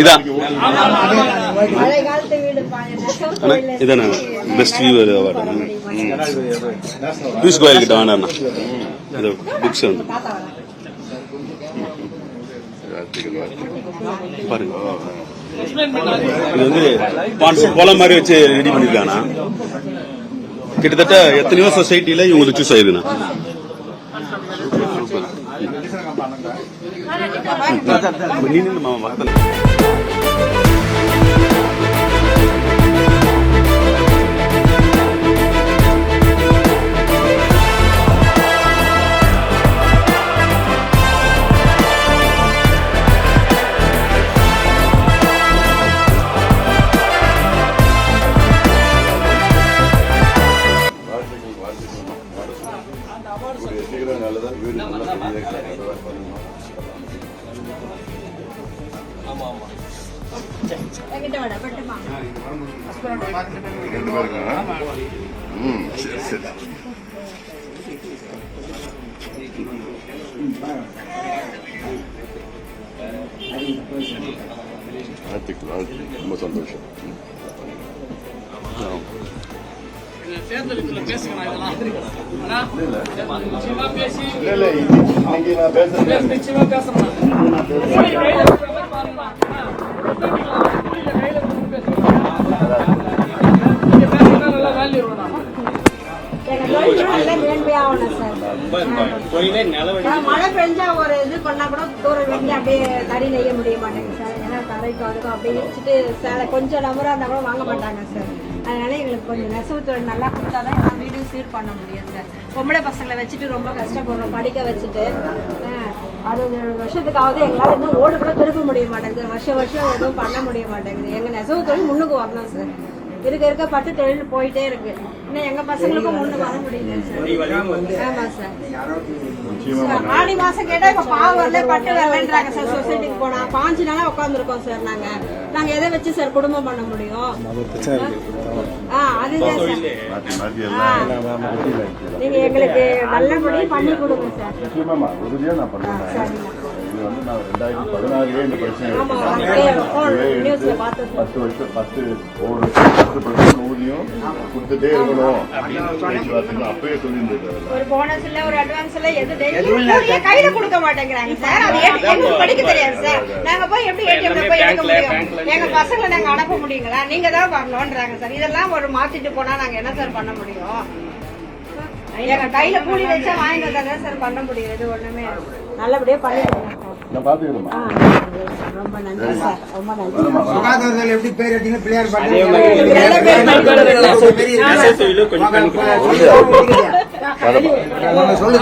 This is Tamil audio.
இதான் பழைய காலத்து வீடு அண்ணா இதானே best view award Piyush Goyal கிட்ட வேணாண்ணா இது புக்ஸ் வந்து. பாருங்க. இது வந்து மாதிரி வச்சு ரெடி பண்ணிருக்கானா கிட்டத்தட்ட எத்தனையோ சொசைட்டில இவங்களுக்கு சூஸ் ஆயிருதுண்ணா మామ ம் சரி சரி வாழ்த்துக்கள் ரொம்ப சந்தோஷம் மழை பெஞ்சா ஒரு இது பண்ணா கூட தூரம் வெட்டி அப்படியே தறி நெய்ய முடிய மாட்டேங்குது சார் ஏன்னா தரைக்கும் அதுக்கும் அப்படியே வச்சுட்டு சேலை கொஞ்சம் நம்பரா இருந்தா கூட வாங்க மாட்டாங்க சார் அதனால எங்களுக்கு கொஞ்சம் நெசவு தொழில் நல்லா கொடுத்தாதான் எல்லாம் வீடும் சீர் பண்ண முடியும் சார். பொம்பளை பசங்களை வச்சுட்டு ரொம்ப கஷ்டப்படுறோம் படிக்க வச்சுட்டு. அறுபது வருஷத்துக்காவது எங்களால் இன்னும் ஓடு கூட திருப்ப முடிய மாட்டேங்குது. வருஷம் வருஷம் எதுவும் பண்ண முடிய மாட்டேங்குது. எங்க நெசவு தொழில் முன்னுக்கு வரணும் சார். இருக்க இருக்க பட்டு தொழில் போயிட்டே இருக்கு. இன்னும் எங்க பசங்களுக்கும் முன்னு வர முடியல சார். ஆமா சார். சார், ஆடி மாசம் கேட்டா இப்ப பாவு வரல பட்டு வரலன்றாங்க சார் சொசைட்டிக்கு போனா. பாஞ்சு நாளா உட்காந்துருக்கோம் சார் நாங்க. நாங்க எதை வச்சு சார் குடும்பம் பண்ண முடியும்? ஆ அதுதான் சார். நீங்க எங்களுக்கு நல்லபடி பண்ணி கொடுங்க சார். இது வந்து நான் ரெண்டாயிரத்தி பதினாறுலேயே இந்த பிரச்சனை எடுத்து. பத்து வருஷம் பத்து ஒரு பத்து பர்சன்ட் ஊதியம் கொடுத்துட்டே இருக்கணும். அப்படின்னு அப்பயே சொல்லியிருந்தது ஒரு போனஸ் இல்ல ஒரு அட்வான்ஸ் இல்ல எது டெய்லி கையில கொடுக்க மாட்டேங்கிறாங்க சார் அது எங்களுக்கு படிக்க தெரியாது சார் நாங்க போய் எப்படி ஏடிஎம்ல போய் எடுக்க முடியும்? எங்க பசங்களை நாங்க அனுப்ப முடியுங்களா? நீங்க தான் வரணும்ன்றாங்க சார் இதெல்லாம் ஒரு மாத்திட்டு போனா நாங்க என்ன சார் பண்ண முடியும்? எங்க கையில கூலி வச்சா வாங்கி வந்தா சார் பண்ண முடியும். இது ஒண்ணுமே நல்லபடியா பண்ணிடுங்க சுகாதாரத்தில் எப்படி பேர் எடுத்தீங்க பிள்ளையார் பாட்டு நல்ல பேர் சொல்லு